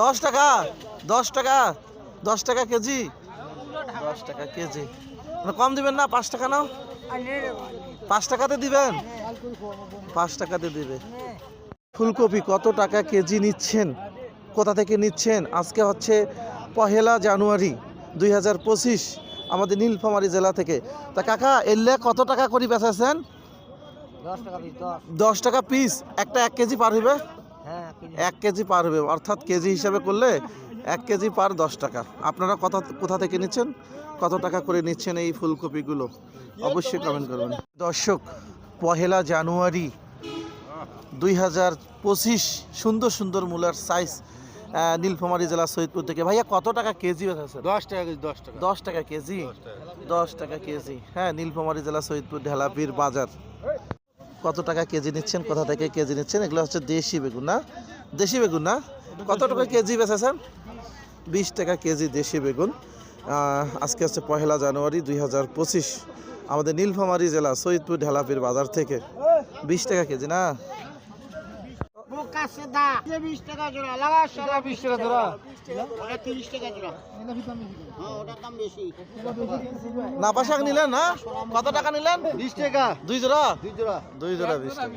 দশ টাকা দশ টাকা দশ টাকা কেজি। দশ টাকা কেজি। মানে কম দিবেন না? পাঁচ টাকা নাও। পাঁচ টাকাতে দিবেন? পাঁচ টাকাতে দিবে। ফুলকপি কত টাকা কেজি নিচ্ছেন? কোথা থেকে নিচ্ছেন? আজকে হচ্ছে পহেলা জানুয়ারি দুই হাজার পঁচিশ আমাদের নীলফামারী জেলা থেকে। তা কাকা এলে কত টাকা করে বেচাছেন? দশ টাকা পিস একটা এক কেজি পার হইবে? এক কেজি পার হবে অর্থাৎ কেজি হিসাবে করলে এক কেজি পার দশ টাকা। আপনারা কত কোথা থেকে নিচ্ছেন? কত টাকা করে নিচ্ছেন এই ফুলকপিগুলো? অবশ্যই কমেন্ট করবেন। দর্শক পহেলা জানুয়ারি দুই হাজার পঁচিশ সুন্দর সুন্দর মূলার সাইজ নীলফামারী জেলা সৈয়দপুর থেকে। ভাইয়া কত টাকা কেজি আছে? দশ টাকা কেজি দশ টাকা। দশ টাকা কেজি। দশ টাকা কেজি। হ্যাঁ নীলফামারী জেলা সৈয়দপুর ঢেলাপির বাজার। কত টাকা কেজি নিচ্ছেন? কোথা থেকে কেজি নিচ্ছেন? এগুলো হচ্ছে দেশি বেগুন না? দেশি বেগুন না? কত টাকা কেজি বেচেছেন বিশ টাকা কেজি দেশি বেগুন। আজকে হচ্ছে পহেলা জানুয়ারি দুই হাজার পঁচিশ। আমাদের নীলফামারী জেলা সৈয়দপুর ঢেলাপির বাজার থেকে। বিশ টাকা কেজি না? হ্যাঁ নিলেন না? কত টাকা নিলেন? বিশ টাকা। দুই জোড়া? দুই জোড়া। দুই জোড়া বিশ টাকা।